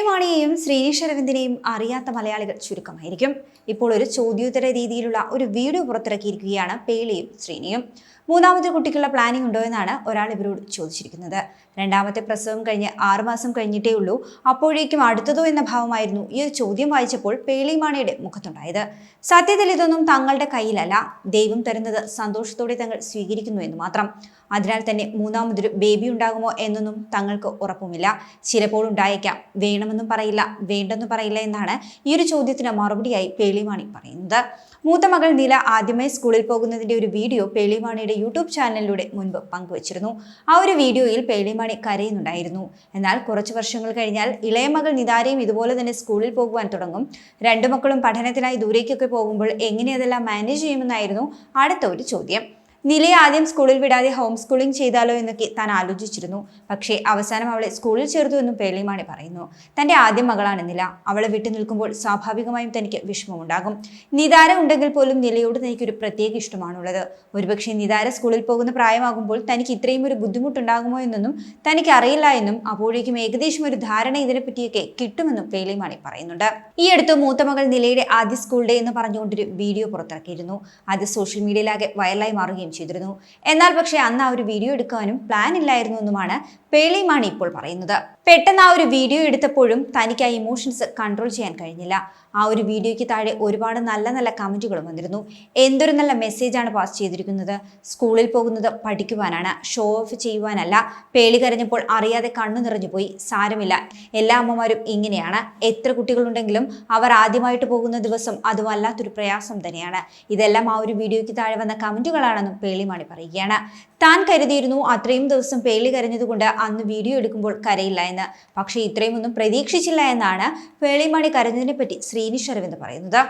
പേളിമാണിയെയും ശ്രീനീഷ് അരവിന്ദിനെയും അറിയാത്ത മലയാളികൾ ചുരുക്കമായിരിക്കും. ഇപ്പോൾ ഒരു ചോദ്യോത്തര രീതിയിലുള്ള ഒരു വീഡിയോ പുറത്തിറക്കിയിരിക്കുകയാണ് പേളിയും ശ്രീനിയും. മൂന്നാമത്തെ കുട്ടിക്കുള്ള പ്ലാനിംഗ് ഉണ്ടോ എന്നാണ് ഒരാൾ ഇവരോട് ചോദിച്ചിരിക്കുന്നത്. രണ്ടാമത്തെ പ്രസവം കഴിഞ്ഞ് ആറുമാസം കഴിഞ്ഞിട്ടേ ഉള്ളൂ. അപ്പോഴേക്കും അടുത്തതോ എന്ന ഭാവമായിരുന്നു ഈ ഒരു ചോദ്യം വായിച്ചപ്പോൾ പേളിമാണിയുടെ മുഖത്തുണ്ടായത്. സത്യത്തിൽ ഇതൊന്നും തങ്ങളുടെ കയ്യിലല്ല. ദൈവം തരുന്നത് സന്തോഷത്തോടെ തങ്ങൾ സ്വീകരിക്കുന്നു എന്ന് മാത്രം. അതിനാൽ തന്നെ മൂന്നാമതൊരു ബേബി ഉണ്ടാകുമോ എന്നൊന്നും തങ്ങൾക്ക് ഉറപ്പുമില്ല. ചിലപ്പോൾ ഉണ്ടായേക്കാം. വേണമെന്നും പറയില്ല വേണ്ടെന്നും പറയില്ല എന്നാണ് ഈ ഒരു ചോദ്യത്തിന് മറുപടിയായി പേളിമാണി പറയുന്നത്. മൂത്ത മകൾ നില ആദ്യമായി സ്കൂളിൽ പോകുന്നതിന്റെ ഒരു വീഡിയോ പേളിമാണിയുടെ യൂട്യൂബ് ചാനലിലൂടെ മുൻപ് പങ്കുവച്ചിരുന്നു. ആ ഒരു വീഡിയോയിൽ പേളിമാണി കരയുന്നുണ്ടായിരുന്നു. എന്നാൽ കുറച്ചു വർഷങ്ങൾ കഴിഞ്ഞാൽ ഇളയ മകൾ നിതാരയും ഇതുപോലെ തന്നെ സ്കൂളിൽ പോകുവാൻ തുടങ്ങും. രണ്ടു മക്കളും പഠനത്തിനായി ദൂരേക്കൊക്കെ പോകുമ്പോൾ എങ്ങനെ അതെല്ലാം മാനേജ് ചെയ്യുമെന്നായിരുന്നു അടുത്ത ഒരു ചോദ്യം. നിലയെ ആദ്യം സ്കൂളിൽ വിടാതെ ഹോം സ്കൂളിംഗ് ചെയ്താലോ എന്നൊക്കെ താൻ ആലോചിച്ചിരുന്നു. പക്ഷേ അവസാനം അവളെ സ്കൂളിൽ ചേർത്തു എന്നും പേളിമാണി പറയുന്നു. തന്റെ ആദ്യ മകളാണ് നില. അവളെ വിട്ടു നിൽക്കുമ്പോൾ സ്വാഭാവികമായും തനിക്ക് വിഷമമുണ്ടാകും. നിതാര ഉണ്ടെങ്കിൽ പോലും നിലയോട് തനിക്കൊരു പ്രത്യേക ഇഷ്ടമാണുള്ളത്. ഒരുപക്ഷെ നിതാര സ്കൂളിൽ പോകുന്ന പ്രായമാകുമ്പോൾ തനിക്ക് ഇത്രയും ഒരു ബുദ്ധിമുട്ടുണ്ടാകുമോ എന്നൊന്നും തനിക്ക് അറിയില്ല എന്നും അപ്പോഴേക്കും ഏകദേശം ഒരു ധാരണ ഇതിനെപ്പറ്റിയൊക്കെ കിട്ടുമെന്നും പേളിമാണി പറയുന്നുണ്ട്. ഈ അടുത്ത് മൂത്ത മകൾ നിലയുടെ ആദ്യ സ്കൂൾ ഡേ എന്ന് പറഞ്ഞുകൊണ്ടൊരു വീഡിയോ പുറത്തിറക്കിയിരുന്നു. അത് സോഷ്യൽ മീഡിയയിലാകെ വൈറലായി മാറുകയും ചെയ്തിരുന്നു. എന്നാൽ പക്ഷേ അന്ന് ആ ഒരു വീഡിയോ എടുക്കാനും പ്ലാൻ ഇല്ലായിരുന്നു എന്നുമാണ് പേളിമാണി ഇപ്പോൾ പറയുന്നത്. പെട്ടെന്ന് ആ ഒരു വീഡിയോ എടുത്തപ്പോഴും തനിക്ക് ആ ഇമോഷൻസ് കൺട്രോൾ ചെയ്യാൻ കഴിഞ്ഞില്ല. ആ ഒരു വീഡിയോയ്ക്ക് താഴെ ഒരുപാട് നല്ല നല്ല കമന്റുകളും വന്നിരുന്നു. എന്തൊരു നല്ല മെസ്സേജാണ് പാസ് ചെയ്തിരിക്കുന്നത്. സ്കൂളിൽ പോകുന്നത് പഠിക്കുവാനാണ് ഷോ ഓഫ് ചെയ്യുവാനല്ല. പേളി കരഞ്ഞപ്പോൾ അറിയാതെ കണ്ണു നിറഞ്ഞു പോയി. സാരമില്ല. എല്ലാ അമ്മമാരും ഇങ്ങനെയാണ്. എത്ര കുട്ടികളുണ്ടെങ്കിലും അവർ ആദ്യമായിട്ട് പോകുന്ന ദിവസം അത് വല്ലാത്തൊരു പ്രയാസം തന്നെയാണ്. ഇതെല്ലാം ആ ഒരു വീഡിയോയ്ക്ക് താഴെ വന്ന കമന്റുകളാണെന്നും പേളിമാണി പറയുകയാണ്. താൻ കരുതിയിരുന്നു അത്രയും ദിവസം പേളി കരഞ്ഞതുകൊണ്ട് അന്ന് വീഡിയോ എടുക്കുമ്പോൾ കരയില്ല എന്ന്. പക്ഷേ ഇത്രയും ഒന്നും പ്രതീക്ഷിച്ചില്ല എന്നാണ് പേളിമാണി കരഞ്ഞതിനെ പറ്റി ശ്രീനിഷ് അരവിന്ദ് പറയുന്നത്.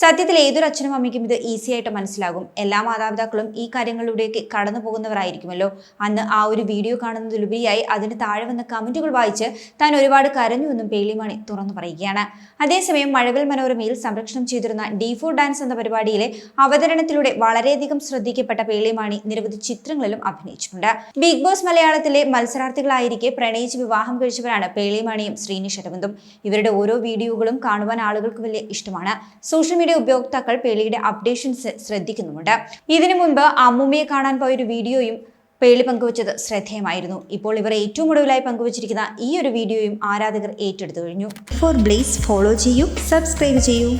സത്യത്തിൽ ഏതൊരു അച്ഛനും അമ്മയ്ക്കും ഇത് ഈസിയായിട്ട് മനസ്സിലാകും. എല്ലാ മാതാപിതാക്കളും ഈ കാര്യങ്ങളിലൂടെയൊക്കെ കടന്നു പോകുന്നവരായിരിക്കുമല്ലോ. അന്ന് ആ ഒരു വീഡിയോ കാണുന്നതിലുപരിയായി അതിന് താഴെ വന്ന കമന്റുകൾ വായിച്ച് താൻ ഒരുപാട് കരഞ്ഞു എന്നും പേളിമാണി തുറന്നു പറയുകയാണ്. അതേസമയം മഴവിൽ മനോരമയിൽ സംരക്ഷണം ചെയ്തിരുന്ന ഡി ഫോർ ഡാൻസ് എന്ന പരിപാടിയിലെ അവതരണത്തിലൂടെ വളരെയധികം ശ്രദ്ധിക്കപ്പെട്ട പേളിമാണി നിരവധി ചിത്രങ്ങളിലും അഭിനയിച്ചിട്ടുണ്ട്. ബിഗ് ബോസ് മലയാളത്തിലെ മത്സരാർത്ഥികളായിരിക്കെ പ്രണയിച്ച് വിവാഹം കഴിച്ചവരാണ് പേളിമാണിയും ശ്രീനി അരവിന്ദും. ഇവരുടെ ഓരോ വീഡിയോകളും കാണുവാൻ ആളുകൾക്ക് വലിയ ഇഷ്ടമാണ്. സോഷ്യൽ മീഡിയ ഉപയോക്താക്കൾ പേളിയുടെ അപ്ഡേഷൻസ് ശ്രദ്ധിക്കുന്നുമുണ്ട്. ഇതിനു മുൻപ് അമ്മൂമ്മയെ കാണാൻ പോയ ഒരു വീഡിയോയും പേളി പങ്കുവച്ചത് ശ്രദ്ധേയമായിരുന്നു. ഇപ്പോൾ ഇവർ ഏറ്റവും ഒടുവിലായി പങ്കുവച്ചിരിക്കുന്ന ഈ ഒരു വീഡിയോയും ആരാധകർ ഏറ്റെടുത്തു കഴിഞ്ഞു. ഫോർ ബ്ലേസ് ഫോളോ ചെയ്യൂ സബ്സ്ക്രൈബ് ചെയ്യൂ.